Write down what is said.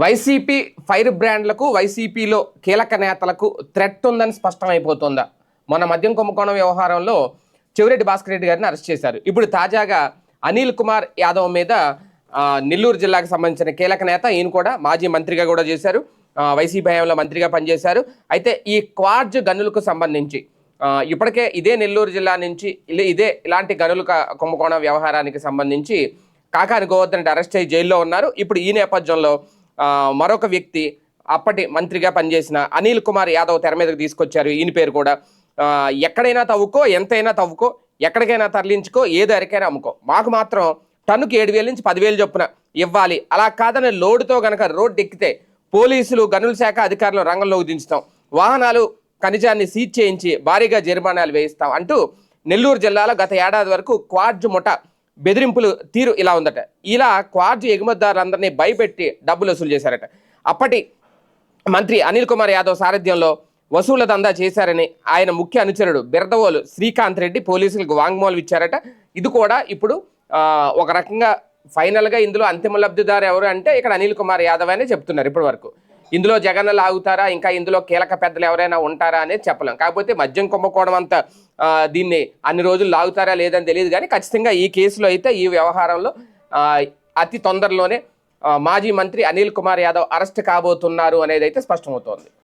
YCP fire బ్రాండ్లకు వైసీపీలో కీలక నేతలకు థ్రెట్ ఉందని స్పష్టమైపోతుందా? మొన్న మద్యం కుంభకోణం వ్యవహారంలో చెవిరెడ్డి భాస్కర్ రెడ్డి గారిని అరెస్ట్ చేశారు. ఇప్పుడు తాజాగా అనిల్ కుమార్ యాదవ్ మీద నెల్లూరు జిల్లాకు సంబంధించిన కీలక నేత ఈయన కూడా మాజీ మంత్రిగా కూడా చేశారు. వైసీపీ హయాంలో మంత్రిగా పనిచేశారు. అయితే ఈ క్వార్జ్ గనులకు సంబంధించి ఇప్పటికే ఇదే నెల్లూరు జిల్లా నుంచి ఇదే ఇలాంటి గనుల కుంభకోణం వ్యవహారానికి సంబంధించి కాకాని గోవర్ధన్ రెడ్డి అరెస్ట్ అయ్యి జైల్లో ఉన్నారు. ఇప్పుడు ఈ నేపథ్యంలో మరొక వ్యక్తి అప్పటి మంత్రిగా పనిచేసిన అనిల్ కుమార్ యాదవ్ తెర మీదకి తీసుకొచ్చారు. ఈయన పేరు కూడా. ఎక్కడైనా తవ్వుకో ఎంతైనా తవ్వుకో ఎక్కడికైనా తరలించుకో ఏది అరికైనా అమ్ముకో. మాకు మాత్రం టన్నుకి ఏడు వేల నుంచి పదివేలు చొప్పున ఇవ్వాలి. అలా కాదని లోడుతో గనక రోడ్డు ఎక్కితే పోలీసులు గనుల శాఖ అధికారులు రంగంలోకి దించుతాం వాహనాలు ఖనిజాన్ని సీజ్ చేయించి భారీగా జరిమానాలు వేయిస్తాం అంటూ నెల్లూరు జిల్లాలో గత ఏడాది వరకు క్వాడ్జ్ ముఠ బెదిరింపులు తీరు ఇలా ఉందట. ఇలా క్వాడ్జ్ ఎగుమతిదారులందరినీ భయపెట్టి డబ్బులు వసూలు చేశారట. అప్పటి మంత్రి అనిల్ కుమార్ యాదవ్ సారథ్యంలో వసూళ్ళ దందా చేశారని ఆయన ముఖ్య అనుచరుడు బిరదవోలు శ్రీకాంత్ రెడ్డి పోలీసులకు వాంగ్మూలం ఇచ్చారట. ఇది కూడా ఇప్పుడు ఒక రకంగా ఫైనల్గా ఇందులో అంతిమ లబ్ధిదారు ఎవరు అంటే ఇక్కడ అనిల్ కుమార్ యాదవ్ అనే చెప్తున్నారు ఇప్పటి వరకు. ఇందులో జగన్ లాగుతారా? ఇంకా ఇందులో కీలక పెద్దలు ఎవరైనా ఉంటారా అనేది చెప్పలేం. కాకపోతే మద్యం కుంభకోణం అంతా దీన్ని అన్ని రోజులు లాగుతారా లేదని తెలియదు కానీ ఖచ్చితంగా ఈ కేసులో అయితే ఈ వ్యవహారంలో అతి తొందరలోనే మాజీ మంత్రి అనిల్ కుమార్ యాదవ్ అరెస్ట్ కాబోతున్నారు అనేది అయితే స్పష్టమవుతోంది.